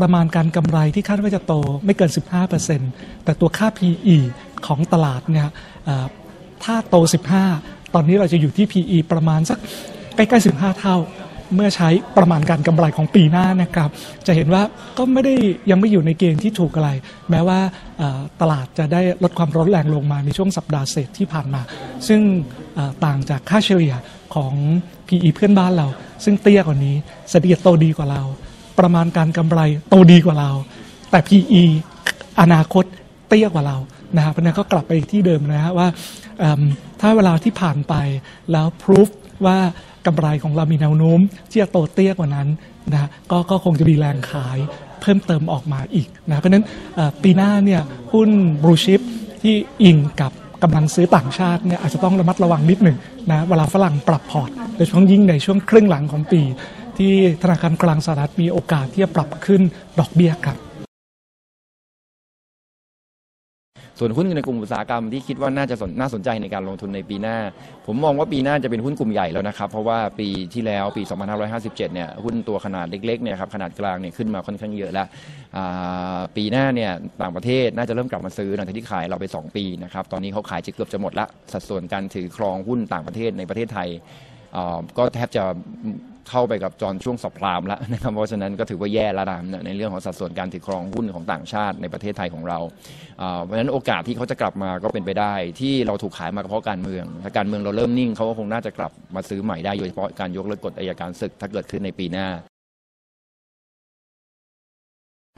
ประมาณการกำไรที่คาดว่าจะโตไม่เกิน 15%แต่ตัวค่า PE ของตลาดเนี่ยถ้าโต 15 ตอนนี้เราจะอยู่ที่ PE ประมาณสักใกล้ๆ 15 เท่า เมื่อใช้ประมาณการกำไรของปีหน้านะครับ จะเห็นว่าก็ไม่ได้ยังไม่อยู่ในเกณฑ์ที่ถูกอะไร แม้ว่าตลาดจะได้ลดความร้อนแรงลงมาในช่วงสัปดาห์เศษที่ผ่านมา ซึ่งต่างจากค่าเฉลี่ยของ PE เพื่อนบ้านเรา ซึ่งเตี้ยกว่านี้เศรษฐกิจโตดีกว่าเรา ประมาณการกำไรโตดีกว่าเรา แต่ PE อนาคตเตี้ยกว่าเรานะครับเพราะนั้นก็กลับไปที่เดิมนะฮะว่าถ้าเวลาที่ผ่านไปแล้วพิสูจว่ากำไรของเรามีแนวโน้มที่จะโตเตี้ยกว่านั้นนะฮะก็ก็คงจะมีแรงขายเพิ่มเติมออกมาอีกนะเพราะนั้นปีหน้าเนี่ยหุ้นบลูชิปที่อิงกับกำลังซื้อต่างชาติเนี่ยอาจจะต้องระมัดระวังนิดหนึ่งนะเวลาฝรั่งปรับพอร์ตโดยเฉพาะยิ่งในช่วงครึ่งหลังของปี ที่ธนาคารกลางสหรัฐมีโอกาสที่จะปรับขึ้นดอกเบี้ยครับส่วนหุ้นในกลุ่มอุตสาหกรรมที่คิดว่าน่าจะสนน่าสนใจในการลงทุนในปีหน้า ผมมองว่าปีหน้าจะเป็นหุ้นกลุ่มใหญ่แล้วนะครับ เพราะว่าปีที่แล้วปี 2557 เนี่ยหุ้นตัวขนาดเล็กๆเนี่ยครับขนาดกลางเนี่ยขึ้นมาค่อนข้างเยอะแล้วปีหน้าเนี่ยต่างประเทศน่าจะเริ่มกลับมาซื้อหลังจากที่ขายเราไป 2 ปีนะครับตอนนี้เขาขายจะเกือบจะหมดละสัดส่วนการถือครองหุ้นต่างประเทศในประเทศไทยก็แทบจะ เข้าไปกับจอนช่วงสอบพรามแล้วนะครับเพราะฉะนั้นก็ถือว่าแย่แล้วนะในเรื่องของสัดส่วนการถือครองหุ้นของต่างชาติในประเทศไทยของเราเพราะฉะนั้นโอกาสที่เขาจะกลับมาก็เป็นไปได้ ที่เราถูกขายมาเพราะการเมือง ถ้าการเมืองเราเริ่มนิ่งเขาก็คงน่าจะกลับมาซื้อใหม่ได้โดยเฉพาะการยกเลิกกฎอัยการศึกถ้าเกิดขึ้นในปีหน้า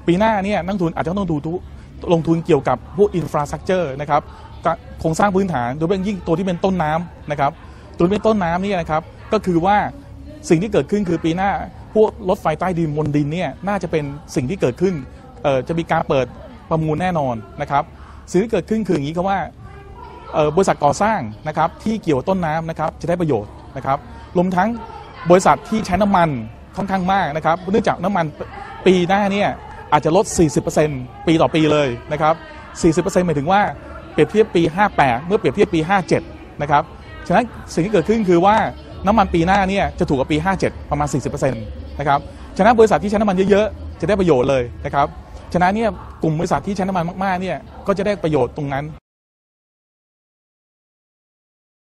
ปีหน้าเนี่ยนักทุนอาจจะต้องดูทุลงทุนเกี่ยวกับพวกอินฟราสตรักเจอร์นะครับโครงสร้างพื้นฐานโดยเฉพาะยิ่งตัวที่เป็นต้นน้ำนะครับตัวที่เป็นต้นน้ำนี่นะครับก็คือว่า สิ่งที่เกิดขึ้นคือปีหน้าพวกรถไฟใต้ดินบนดินเนี่ยน่าจะเป็นสิ่งที่เกิดขึ้นจะมีการเปิดประมูลแน่นอนนะครับสิ่งที่เกิดขึ้นคืออย่างนี้ครับว่าบริษัทก่อสร้างนะครับที่เกี่ยวต้นน้ำนะครับจะได้ประโยชน์นะครับรวมทั้งบริษัทที่ใช้น้ำมันค่อนข้างมากนะครับเนื่องจากน้ำมันปีหน้าเนี่ยอาจจะลด 40%ปีต่อปีเลยนะครับ40%หมายถึงว่าเปรียบเทียบปี 58 เมื่อเปรียบเทียบปี 57 นะครับ ฉะนั้นสิ่งที่เกิดขึ้นคือว่า น้ำมันปีหน้าเนี่ยจะถูกกว่าปี 57 ประมาณ 40%นะครับฉะนั้นบริษัทที่ใช้น้ำมันเยอะๆ จะได้ประโยชน์เลยนะครับฉะนั้นเนี่ยกลุ่มบริษัทที่ใช้น้ำมันมากๆเนี่ยก็จะได้ประโยชน์ตรงนั้น